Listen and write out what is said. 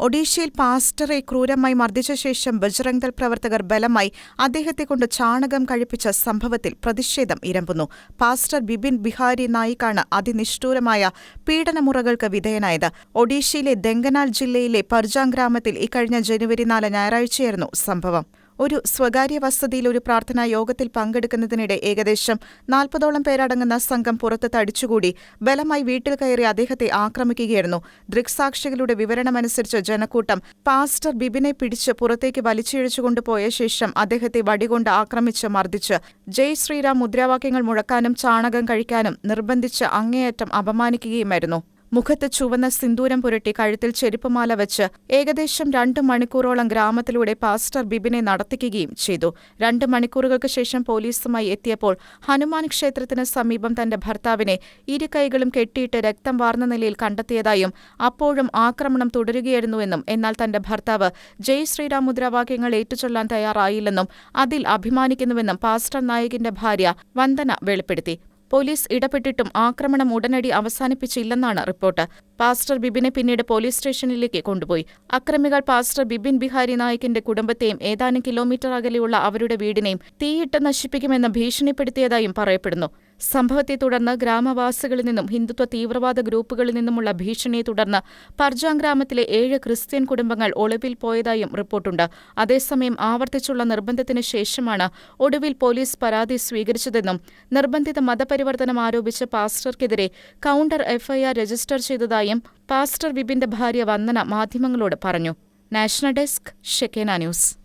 ഒഡീഷയിൽ പാസ്റ്ററെ ക്രൂരമായി മർദ്ദിച്ച ശേഷം ബജ്രംഗ്ദൾ പ്രവർത്തകർ ബലമായി അദ്ദേഹത്തെ കൊണ്ട് ചാണകം കഴിപ്പിച്ച സംഭവത്തിൽ പ്രതിഷേധം ഇരമ്പുന്നു. പാസ്റ്റർ ബിപിൻ ബിഹാരി നായിക്കാണ് അതിനിഷ്ഠൂരമായ പീഡനമുറകൾക്ക് വിധേയനായത്. ഒഡീഷയിലെ ദെങ്കനാൽ ജില്ലയിലെ പർജാം ഗ്രാമത്തിൽ ഇക്കഴിഞ്ഞ ജനുവരി നാല് ഞായറാഴ്ചയായിരുന്നു സംഭവം. ഒരു സ്വകാര്യ വസതിയിൽ ഒരു പ്രാർത്ഥനാ യോഗത്തിൽ പങ്കെടുക്കുന്നതിനിടെ ഏകദേശം നാൽപ്പതോളം പേരടങ്ങുന്ന സംഘം പുറത്ത് തടിച്ചുകൂടി ബലമായി വീട്ടിൽ കയറി അദ്ദേഹത്തെ ആക്രമിക്കുകയായിരുന്നു. ദൃക്സാക്ഷികളുടെ വിവരണമനുസരിച്ച് ജനക്കൂട്ടം പാസ്റ്റർ ബിബിനെ പിടിച്ച് പുറത്തേക്ക് വലിച്ചിഴിച്ചുകൊണ്ടുപോയ ശേഷം അദ്ദേഹത്തെ വടികൊണ്ട് ആക്രമിച്ച് മർദ്ദിച്ച്. ജയ് ശ്രീറാം മുദ്രാവാക്യങ്ങൾ മുഴക്കാനും ചാണകം കഴിക്കാനും നിർബന്ധിച്ച് അങ്ങേയറ്റം അപമാനിക്കുകയുമായിരുന്നു. മുഖത്ത് ചുവന്ന സിന്ദൂരം പുരട്ടി കഴുത്തിൽ ചെരുപ്പുമാല വെച്ച് ഏകദേശം രണ്ട് മണിക്കൂറോളം ഗ്രാമത്തിലൂടെ പാസ്റ്റർ ബിബിനെ നടത്തിക്കുകയും ചെയ്തു. രണ്ട് മണിക്കൂറുകൾക്ക് ശേഷം പോലീസുമായി എത്തിയപ്പോൾ ഹനുമാൻ ക്ഷേത്രത്തിന് സമീപം തന്റെ ഭർത്താവിനെ ഇരു കൈകളും കെട്ടിയിട്ട് രക്തം വാർന്ന നിലയിൽ കണ്ടെത്തിയതായും അപ്പോഴും ആക്രമണം തുടരുകയായിരുന്നുവെന്നും എന്നാൽ തന്റെ ഭർത്താവ് ജയ് ശ്രീറാം മുദ്രാവാക്യങ്ങൾ ഏറ്റുചൊല്ലാൻ തയ്യാറായില്ലെന്നും അതിൽ അഭിമാനിക്കുന്നുവെന്നും പാസ്റ്റർ നായകിന്റെ ഭാര്യ വന്ദന വെളിപ്പെടുത്തി. പോലീസ് ഇടപെട്ടിട്ടും ആക്രമണം ഉടനടി അവസാനിപ്പിച്ചില്ലെന്നാണ് റിപ്പോർട്ട്. പാസ്റ്റർ ബിബിനെ പിന്നീട് പോലീസ് സ്റ്റേഷനിലേക്ക് കൊണ്ടുപോയി. അക്രമികൾ പാസ്റ്റർ ബിബിൻ ബിഹാരി നായിക്കിന്റെ കുടുംബത്തെയും ഏതാനും കിലോമീറ്റർ അകലെയുള്ള അവരുടെ വീടിനെയും തീയിട്ട് നശിപ്പിക്കുമെന്ന് ഭീഷണിപ്പെടുത്തിയതായും പറയപ്പെടുന്നു. സംഭവത്തെ തുടർന്ന് ഗ്രാമവാസികളിൽ നിന്നും ഹിന്ദുത്വ തീവ്രവാദ ഗ്രൂപ്പുകളിൽ നിന്നുമുള്ള ഭീഷണിയെ തുടർന്ന് പർജാങ് ഗ്രാമത്തിലെ ഏഴ് ക്രിസ്ത്യൻ കുടുംബങ്ങൾ ഒളിവിൽ പോയതായും റിപ്പോർട്ടുണ്ട്. അതേസമയം ആവർത്തിച്ചുള്ള നിർബന്ധത്തിന് ശേഷമാണ് ഒടുവിൽ പോലീസ് പരാതി സ്വീകരിച്ചതെന്നും നിർബന്ധിത മതപരിവർത്തനം ആരോപിച്ച് പാസ്റ്റർക്കെതിരെ കൗണ്ടർ എഫ്ഐആർ രജിസ്റ്റർ ചെയ്തതായും പാസ്റ്റർ വിപിന്റെ ഭാര്യ വന്ദന മാധ്യമങ്ങളോട് പറഞ്ഞു. National desk Shekinah news.